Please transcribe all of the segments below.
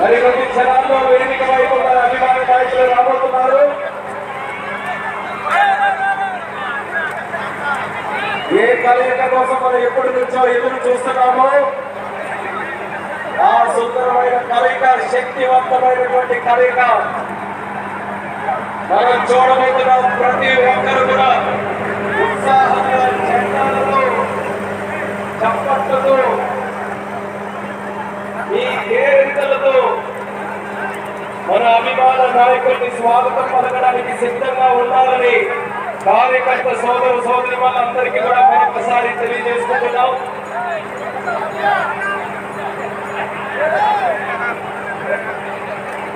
మరికొద్ది క్షణాల్లో వేదిక వైపు ఏ కలయిక కోసం మనం ఎప్పటి నుంచో ఎదురు చూస్తున్నాము ఆ సుందరమైన కలయిక శక్తివంతమైనటువంటి కలయిక మనం చూడబోతున్నాం ప్రతి ఒక్కరు కూడా. ఉత్సాహంగా మన అభిమాన నాయకుల్ని స్వాగతం పలకడానికి సిద్ధంగా ఉండాలని కార్యకర్త సోదరు సోదరి వాళ్ళందరికీ కూడా మరొకసారి తెలియజేసుకుంటున్నాం.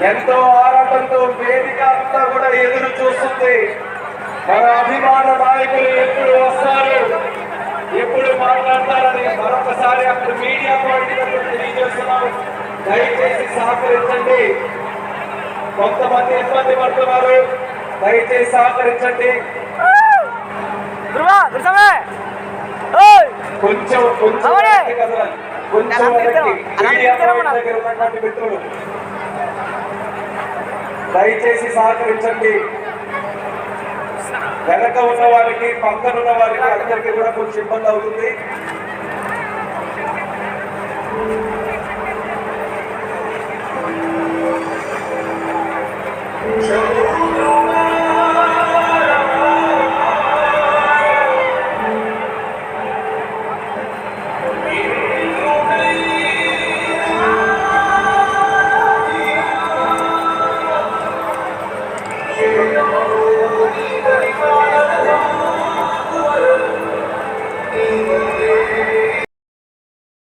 ఎంతో ఆరాటంతో వేదిక అంతా కూడా ఎదురు చూస్తుంది. మన అభిమాన నాయకులు ఎప్పుడు వస్తారు? ఎప్పుడు మాట్లాడతారని మరొకసారి అక్కడ మీడియా పార్టీ తెలియజేస్తున్నాం. దయచేసి సహకరించండి. కొంతమంది ఇబ్బంది పడుతున్నారు. దయచేసి సహకరించండి. కొంచెం కొంచెం దయచేసి సహకరించండి. వెనక ఉన్న వారికి పక్కన ఉన్న వారికి అందరికీ కూడా కొంచెం ఇబ్బంది అవుతుంది.